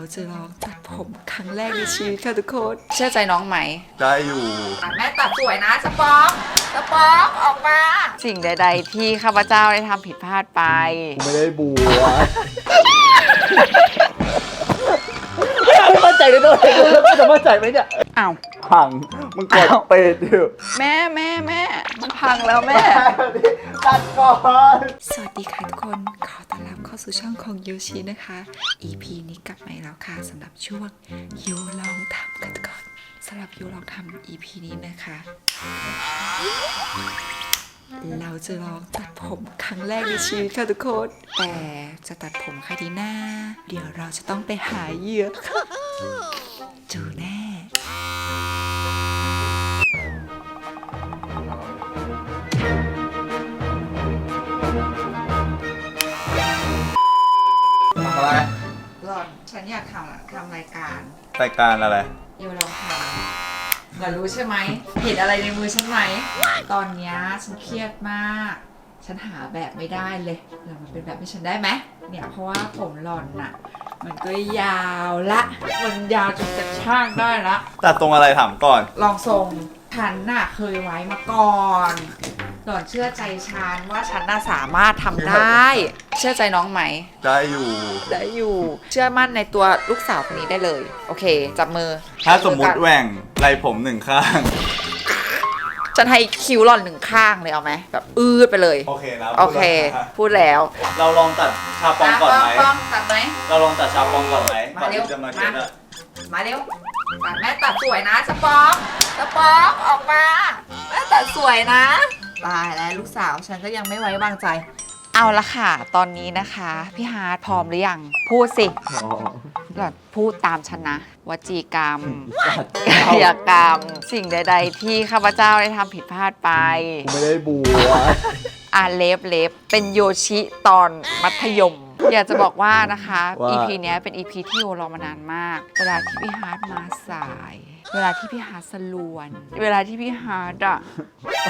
เราจะลองตัดผมครั้งแรกในชีวิตค่ะทุกคน เชื่อใจน้องไหม ได้อยู่ แม่ตัดสวยนะสปองสปองออกมาสิ่งใด ๆ ที่ข้าพเจ้าได้ทำผิดพลาดไปกูไม่ได้บูวะไม่มั่นใจเลยด้วยแล้วกูจะมั่นใจไหมเนี่ยอ้าว พังมึงกดอ้าวเป็ดอยู่แม่แม่แม่มันพังแล้วแม่ ตัดก่อน สวัสดีค่ะทุกคน ขอต้อนรับ เข้าสู่ช่องของโยชินะคะ EP นี้กลับมาแล้วค่ะสำหรับช่วงโยลองทำกันก่อนสำหรับโยลองทำ EP นี้นะคะ เราจะลองตัดผมครั้งแรกในชีวิตค่ะทุกคน แต่จะตัดผมใครดีหน้า เดี๋ยวเราจะต้องไปหาเหยื่อค่ะจอแน่ หลอน ฉันอยากทำทำรายการรายการอะไรโยลองทำอยากรู้ใช่ไหมเห็นอะไรในมือฉันไหม ตอนเนี้ยฉันเครียดมาก ฉันหาแบบไม่ได้เลยเดี๋ยวมันเป็นแบบให้ฉันได้ไหม เนี่ยเพราะว่าผมหล่อนน่ะ มันก็ยาวละ มันยาวจนจะช่างได้ละ ตัดตรงอะไรถามก่อน ลองทรงฉันน่ะเคยไว้มาก่อน หล่อนเชื่อใจฉันว่าฉันน่ะสามารถทำได้ เชื่อใจน้องไหม ได้อยู่ ได้อยู่ เชื่อมั่นในตัวลูกสาวคนนี้ได้เลย โอเค จับมือถ้าสมมุติจับอแหว่งไรผมหนึ่งข้าง ฉันให้คิ้วหล่อนหนึ่งข้างเลยเอาไหมแบบอืดไปเลยโอเคนะโอเค พูดแล้วเราลองตัดชาปองก่อนไหมป้องตัดไหม เราลองตัดชาปองก่อนไหมมาก่อนเร็วที่จะมาเช็ดมาอะมาเร็วตัดแม่ตัดสวยนะสปองสปองออกมาแม่ตัดสวยนะ ตายแล้วลูกสาวฉันก็ยังไม่ไว้วางใจ เอาละค่ะ ตอนนี้นะคะ พี่ฮาร์ดพร้อมหรือยัง พูดสิหล่อนพูดตามฉันนะวจีกรรมกายกรรม สิ่งใด ๆ ที่ข้าพเจ้าได้ทำผิดพลาดไป กูไม่ได้บูวะอาเลฟเลฟเป็นโยชิตอนมัธยม อยากจะบอกว่านะคะว่า EP เนี้ยเป็น EP ที่โยรอมานานมาก เวลาที่พี่ฮาร์ดมาสาย เวลาที่พี่ฮาร์ดสลวน เวลาที่พี่ฮาร์ดอะ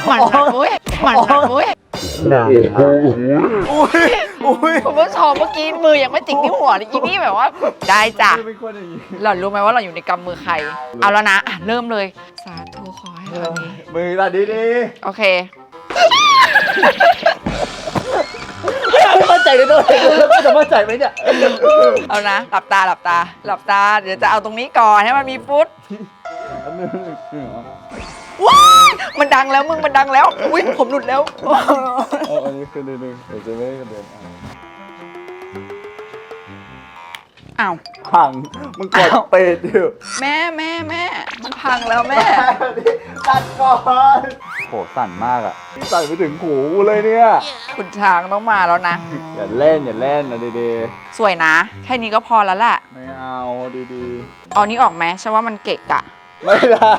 หมันนะเว้ยหมันนะเว้ยอุ้ยอุ้ยคุณผู้ชมเมื่อกี้มือยังไม่จิกที่หัวเลยอีนี่แบบว่า ได้จ้ะเป็นคนอย่างนี้หล่อนรู้ไหมว่าเราอยู่ในกำมือใคร เอาแล้วนะอะเริ่มเลย สาธุขอให้ตอนนี้มือตัดดีดีโอเคๆไม่มั่นใจเลยด้วยแล้วกูจะมั่นใจไหมเนี่ยเอานะหลับตาหลับตาหลับตา เดี๋ยวจะเอาตรงนี้ก่อนให้มันมีฟุต ว้ายมันดังแล้วมึงมันดังแล้วอุ้ยผมหลุดแล้วเอาอันนี้คือหนึ่งหนึ่งเดี๋ยวจะไม่กระเด็นอะอ้าวพังมึงกดอ้าวเป็ดอยู่แม่แม่แม่ มันพังแล้วแม่ ตัดก่อนโหสั่นมากอะใส่ไปถึงหูกูเลยเนี่ย คุณช้างต้องมาแล้วนะ อย่าเล่นอย่าเล่นนะดีสวยนะ แค่นี้ก็พอแล้วแหละๆไม่เอาดีเอานี้ออกไหมฉันว่ามันเกะกะๆ ไม่ได้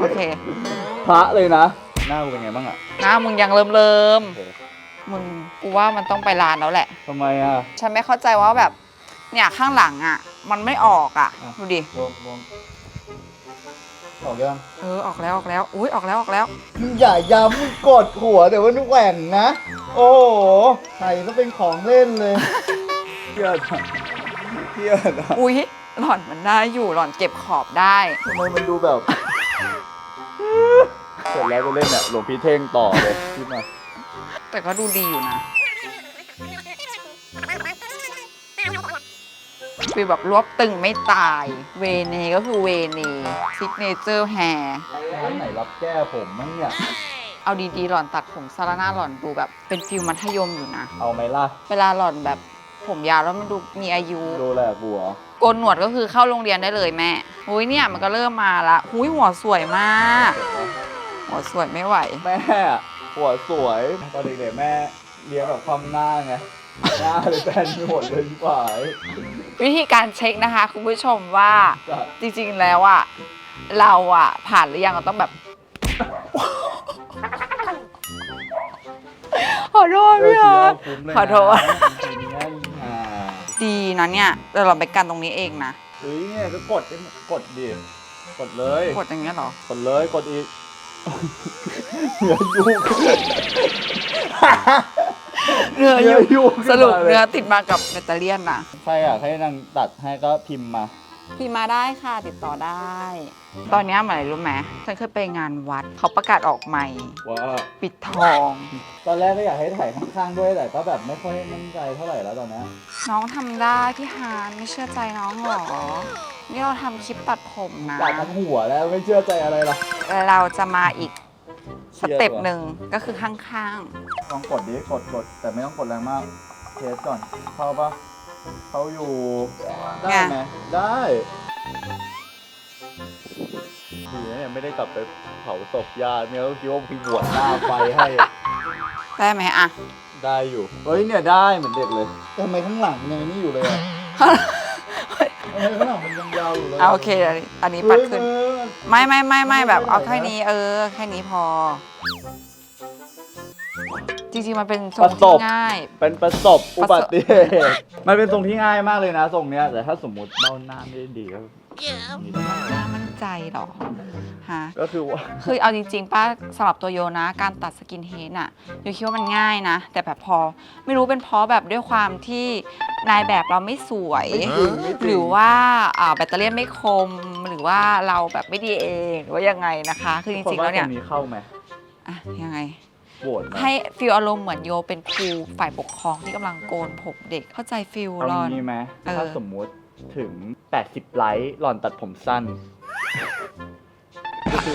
โอเคพระเลยนะ หน้ากูเป็นไงบ้างอะหน้ามึงยังเริ่มเริ่มโอเคมึงกูว่ามันต้องไปร้านแล้วแหละ ทำไมอะ ฉันไม่เข้าใจว่าแบบ เนี่ยข้างหลังอะ มันไม่ออกอะ อะ ดูดิรวมรวมออกยังเออออกแล้วออกแล้ว อุ้ยออกแล้วออกแล้ว มึงอย่าย้ำมึงกดหัวเดี๋ยวมันแหว่งนะ โอ้โหใส่ก็เป็นของเล่นเลยเกลียดอะเกลียดอะอุ้ย หล่อนมันได้อยู่หล่อนเก็บขอบได้ ทำไมมันดูแบบ เสร็จแล้วก็เล่นเนี่ยหลวงพี่เท่งต่อเลยคิดมาแต่ก็ดูดีอยู่นะฟีลแบบรวบตึงไม่ตาย เวเนก็คือเวเนซิกเนเจอร์แฮร์ร้านไหนรับแก้ผมมั้งเนี่ย เอาดีๆหล่อนตัดผมซาราน่าหล่อนดูแบบเป็นฟิลมัธยมอยู่นะ เอาไหมล่ะ เวลาหล่อนแบบ ผมยาวแล้วมันดูมีอายุ ดูแลกูเหรอโกนหนวดก็คือเข้าโรงเรียนได้เลยแม่หุยเนี่ยมันก็เริ่มมาละหุยหัวสวยมาก หัวสวยไม่ไหว แม่หัวสวยตอนเด็กๆแม่เลี้ยงแบบความหน้าไงหน้าเลยแบนไปหมดเลยที่ฝ่ายวิธีการเช็คนะคะ คุณผู้ชมว่าจัดจริงๆแล้วอะเราอะผ่านหรือยังเราต้องแบบขอโทษพี่ฮาร์ดขอโทษ ดีนะเนี่ยแต่เราไปกันตรงนี้เองนะ เฮ้ยเนี่ยก็กดดิกดดิกดเลย กดอย่างเงี้ยเหรอ กดเลยกดอีกอย่ายุ่งเนื้ออเนื้ยู่อยุ่งขึ้นมาสรุปเลยเนื้อติดมากับแบตเตอรี่ยนนะ ใครอยากให้นางตัดให้ก็พิมพ์มา พี่มาได้ค่ะติดต่อได้ ตอนเนี้ยเหมือนอะไรรู้ไหมฉันเคยไปงานวัด เขาประกาศออกใหม่ว่าปิดทอง ตอนแรกก็อยากให้ถ่ายข้างๆด้วยแต่ก็แบบไม่ค่อยมั่นใจเท่าไหร่แล้วตอนเนี้ยน้องทำได้พี่ฮานไม่เชื่อใจน้องหรอ นี่เราทำคลิปตัดผมนะตัดทั้งหัวแล้วไม่เชื่อใจอะไรหรอกเราจะมาอีกสเต็ปเครียดว่ะหนึ่งก็คือข้างลองกดดิกดกดแต่ไม่ต้องกดแรงมากเทสก่อนเข้าปะ เข้าอยู่ ได้ไหมได้ดีนะเนี่ยไม่ได้กลับไปเผาศพญาติเนี่ยก็คิดว่าพี่บวชหน้าไฟให้ๆได้ไหมอะได้อยู่ เฮ้ยเนี่ยได้เหมือนเด็กเลยทำไมข้างหลังยังนี่อยู่เลยอะทำไมข้างหลังมันยังยาวอยู่เลยเอาโอเคอันนี้ปัดขึ้น เฮ้ยไม่ไม่ไม่ไม่แบบเอาไม่แค่ไหวนะนี้เออแค่นี้พอ จริงๆ มันเป็นทรปงระสที่บง่าย เป็นประสบอุบัติเหตุมันเป็นทรงที่ง่ายมากเลยนะทรงเนี้ยแต่ถ้าสมมติเบ้าหน้าไม่ได้ดีก็นี่ได้น่ามั่นใจเหรอฮะ ก็คือว่า คือเอาจริงๆป้าสำหรับตัวโยนะ การตัดสกินเฮดอะโยคิดว่ามันง่ายนะ แต่แบบพอไม่รู้เป็นเพราะแบบด้วยความที่นายแบบเราไม่สวย ไม่จริงไม่จริงหรือว่าอ่าแบตเตอรี่ไม่คมหรือว่าเราแบบไม่ดีเองหรือว่ายังไงนะคะ คือจริงๆแล้วเนี่ยคนว่าตรงนี้เข้าไหม อะยังไง โหวตไหมให้ฟิลอารมณ์เหมือนโยเป็นครูฝ่ายปกครองที่กำลังโกนผมเด็กเข้าใจฟิลเอารอน งี้ไหมเออ ถ้าสมมุติถึง 80 ไลค์หล่อนตัดผมสั้น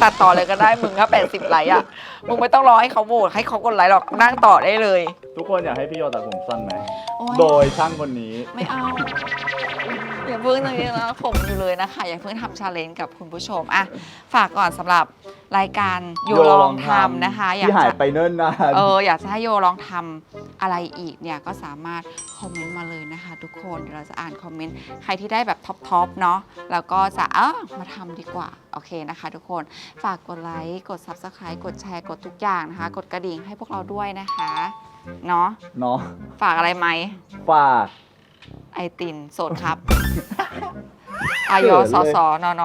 ตัดต่อเลยก็ได้มึงถ้า80ไลค์อะมึงไม่ต้องรอให้เขาโหวตให้เขากดไลค์หรอกนั่งต่อได้เลยทุกคนอยากให้พี่โยตัดผมสั้นไหม โอ๊ยโดยช่างคนนี้ ไม่เอา อย่าเพิ่งตรงนี้นะผมอยู่เลยนะคะ อย่าเพิ่งทำชาเลนจ์กับคุณผู้ชมอะฝากก่อนสำหรับรายการโยโยลลอองงทำทำนะคะ อยากที่หายจะไปเนิ่นนานเอออยากจะให้โยลองทำอะไรอีกเนี่ยก็สามารถคอมเมนต์มาเลยนะคะ ทุกคนเดี๋ยวเราจะอ่านคอมเมนต์ใครที่ได้แบบท็อปๆเนาะแล้วก็จะเออมาทำดีกว่าโอเคนะคะ ทุกคนฝากกดไลค์กด Subscribe กดแชร์กดทุกอย่างนะคะ กดกระดิ่งให้พวกเราด้วยนะคะเนาะเนาะฝากอะไรไหม ฝาก ไอตินโสดครับ อายสสนน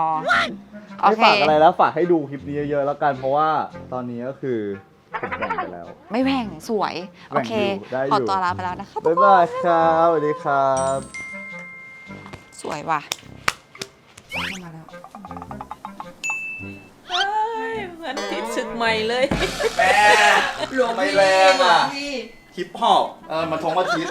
โอไม่เค ฝากอะไรแล้วฝากให้ดูคลิปนี้เยอะๆแล้วกันเพราะว่าตอนนี้ก็คือผมแบ่งไปแล้ว ไม่แหว่งสวย โอเค แหว่งอยู่ได้อยู่ ขอตัวลาไปแล้วนะคะบ๊ายบายครับสวัสดีครับ สวยว่ะมาแล้วเฮ้ยเหมือนติดศึกใหม่เลย แม่หลวงไม่พี่แรงอะหลวงพี่ฮิปฮอปเออมาทงมาทิศ